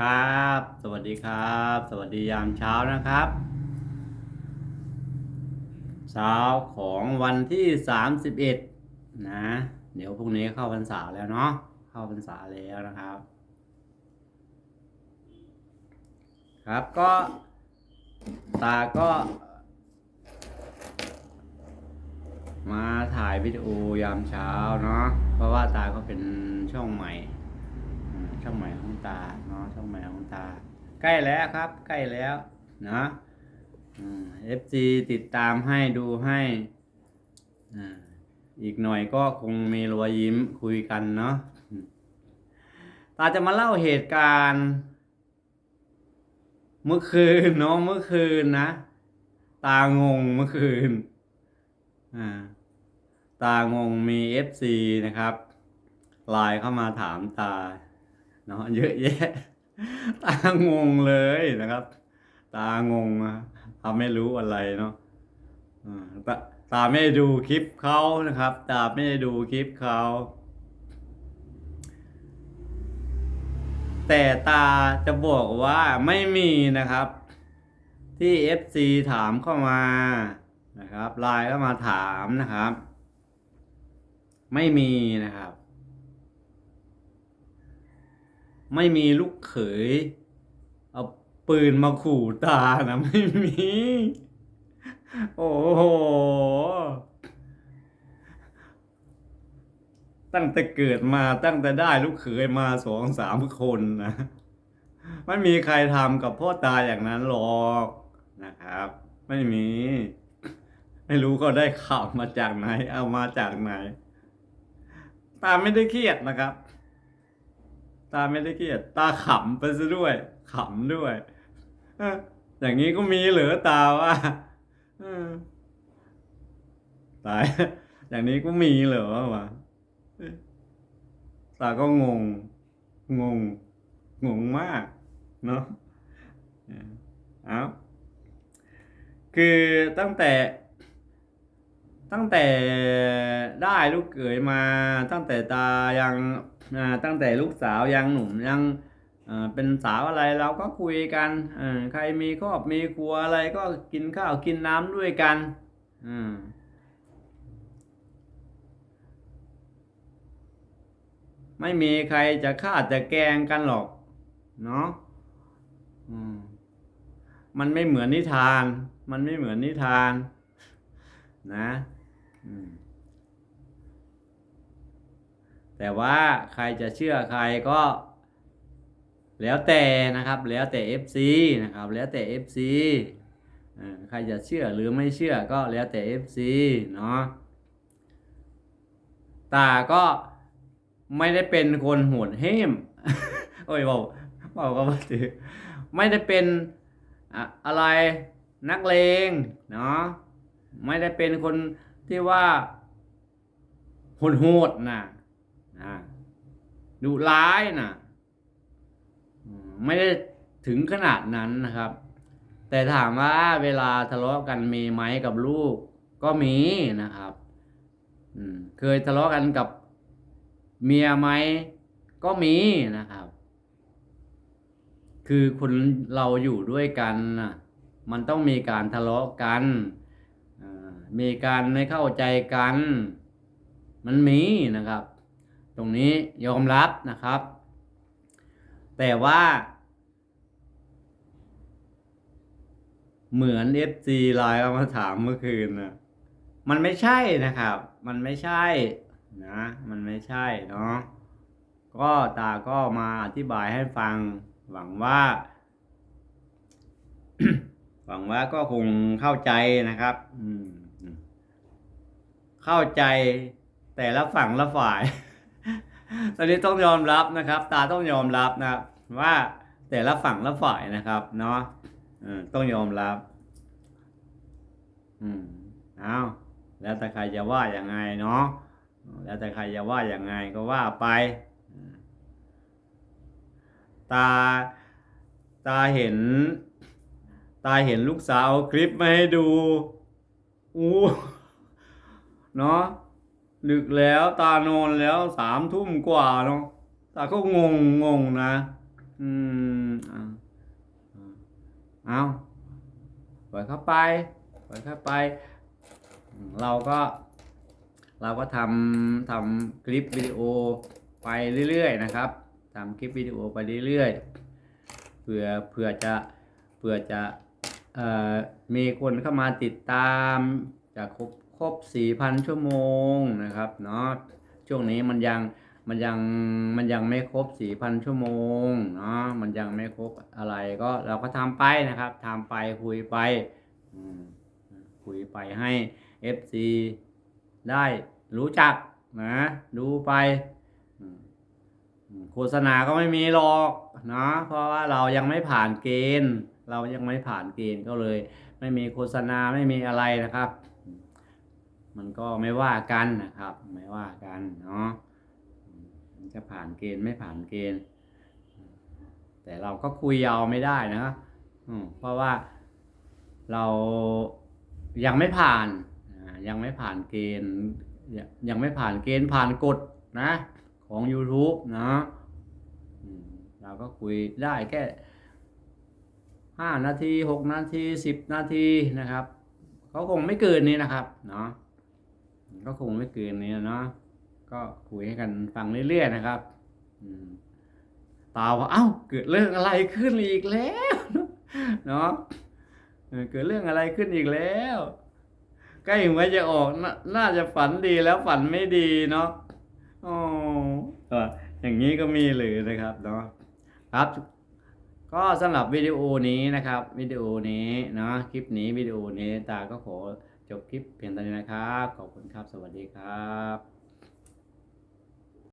ครับ สวัสดีครับ สวัสดียามเช้านะครับ เช้าของวันที่สามสิบเอ็ดนะ เดี๋ยวพรุ่งนี้เข้าพรรษาแล้วเนาะ เข้าพรรษาแล้วนะครับ ครับก็ตาก็ มาถ่ายวิดีโอยามเช้าเนาะ เพราะว่าตาก็เป็นช่องใหม่ ช่องใหม่ของตาเนาะช่องใหม่ของตา ใกล้แล้วครับ ใกล้แล้วนะเอฟซีติดตามให้ดูให้อีกหน่อยก็คงมีรอยยิ้มคุยกันเนาะตาจะมาเล่าเหตุการณ์ เมื่อคืนเนาะเมื่อคืนนะ ตางงเมื่อคืนอ่าตางงมีเอฟซีนะครับไลน์เข้ามาถามตา เนาะเยอะแยะ ตางงเลยนะครับ ตางงอะตาไม่รู้อะไรเนาะตาตาไม่ดูคลิปเขานะครับ ตาไม่ดูคลิปเขาแต่ตาจะบอกว่าไม่มีนะครับ ที่ FC ถามเข้ามานะครับไลน์เข้ามาถามนะครับ ไม่มีนะครับ ไม่มีลูกเขย เอาปืนมาขู่ตานะไม่มี โอ้โห ตั้งแต่เกิดมาตั้งแต่ได้ลูกเขยมาสองสามคนนะไม่มีใครทำกับพ่อตาอย่างนั้นหรอกนะครับ ไม่มี ไม่รู้เขาได้ข่าวมาจากไหน เอามาจากไหน ตาไม่ได้เครียดนะครับ ตาไม่ได้เครียด ตาขำไปซะด้วย ขำด้วยอย่างนี้ก็มีเหรอตาว่าตาย อย่างนี้ก็มีเหรอวะตาก็งง งง งงมาก เนาะเออเอาคือตั้งแต่ ตั้งแต่ได้ลูกเขยมา ตั้งแต่ตายังอ่าตั้งแต่ลูกสาวยังหนุ่มยังอ่าเป็นสาวอะไรเราก็คุยกันอ่าใครมีครอบมีครัวอะไรก็กินข้าวกินน้ำด้วยกันอืมไม่มีใครจะฆ่าจะแกงกันหรอก เนาะอืมมันไม่เหมือนนิทาน มันไม่เหมือนนิทาน นะ แต่ว่าใครจะเชื่อใครก็ แล้วแต่นะครับ แล้วแต่ FC นะครับ แล้วแต่ FC ใครจะเชื่อหรือไม่เชื่อก็แล้วแต่ FC เนาะตาก็ไม่ได้เป็นคนโหดเหี้ยมโอ้ยบอกบอกก็มาถือไม่ได้เป็นอะอะไรนักเลงเนาะไม่ได้เป็นคน ที่ว่าโหดๆนะนะดุร้ายนะไม่ได้ถึงขนาดนั้นนะครับ แต่ถามว่าเวลาทะเลาะกันมีไหมกับลูก ก็มีนะครับเคยทะเลาะกันกับเมียไหมก็มีนะครับ คือคนเราอยู่ด้วยกันนะมันต้องมีการทะเลาะกัน มีการไม่เข้าใจกัน มันมีนะครับ ตรงนี้ยอมรับนะครับ แต่ว่า เหมือน FC ไลน์เอามาถามเมื่อคืนนะมันไม่ใช่นะครับ มันไม่ใช่นะ มันไม่ใช่เนาะก็ตาก็มาอธิบายให้ฟัง หวังว่า หวังว่าก็คงเข้าใจนะครับ อืม เข้าใจแต่ละฝั่งละฝ่าย ตอนนี้ต้องยอมรับนะครับ ตาต้องยอมรับนะครับว่าแต่ละฝั่งละฝ่ายนะครับ เนาะต้องยอมรับ อืมเอาแล้วแต่ใครจะว่าอย่างไงเนาะแล้วแต่ใครจะว่าอย่างไงก็ว่าไป ตาตาเห็น ตาเห็นลูกสาวเอาคลิปมาให้ดูอู้ เนาะดึกแล้วตานอนแล้วสามทุ่มกว่าเนาะตาก็งงงงนะ อืมเอาปล่อยเข้าไปปล่อยเข้าไป เราก็ เราก็ทำทำคลิปวิดีโอไปเรื่อย ๆ นะครับทำคลิปวิดีโอไปเรื่อยๆเพื่อเพื่อจะเพื่อจะเอ่อมีคนเข้ามาติดตามจะครบ ครบ 4,000 ชั่วโมงนะครับเนาะช่วงนี้มันยังมันยังมันยังไม่ครบ 4,000 ชั่วโมงเนาะมันยังไม่ครบอะไรก็เราก็ทำไปนะครับทำไปคุยไปคุยไปให้ FC ได้รู้จักนะดูไปโฆษณาก็ไม่มีหรอกนะเพราะว่าเรายังไม่ผ่านเกณฑ์ เรายังไม่ผ่านเกณฑ์ก็เลย ไม่มีโฆษณาไม่มีอะไรนะครับ มันก็ไม่ว่ากันนะครับ ไม่ว่ากันเนาะมันจะผ่านเกณฑ์ไม่ผ่านเกณฑ์ แต่เราก็คุยยาวไม่ได้นะเพราะว่าเรายังไม่ผ่านยังไม่ผ่านเกณฑ์ ยังไม่ผ่านเกณฑ์ผ่านกฎนะของ YouTube นะเราก็คุยได้แค่ห้านาทีหกนาทีสิบนาทีนะครับเขาคงไม่เกินนี้นะครับเนาะ ก็คงไม่เกินนี้เนาะก็คุยให้กันฟังเรื่อยๆนะครับตาว่าเอ้า เกิดเรื่องอะไรขึ้นอีกแล้วเนาะเกิดเรื่องอะไรขึ้นอีกแล้วใกล้หัวจะออกนน่าจะฝันดีแล้วฝันไม่ดีเนาะอ๋อเอออย่างนี้ก็มีเลยนะครับเนาะครับ ก็สำหรับวิดีโอนี้นะครับ วิดีโอนี้เนาะคลิปนี้วิดีโอนี้ตาก็ขอ จบคลิปเพียงเท่านี้นะครับ ขอบคุณครับ สวัสดีครับ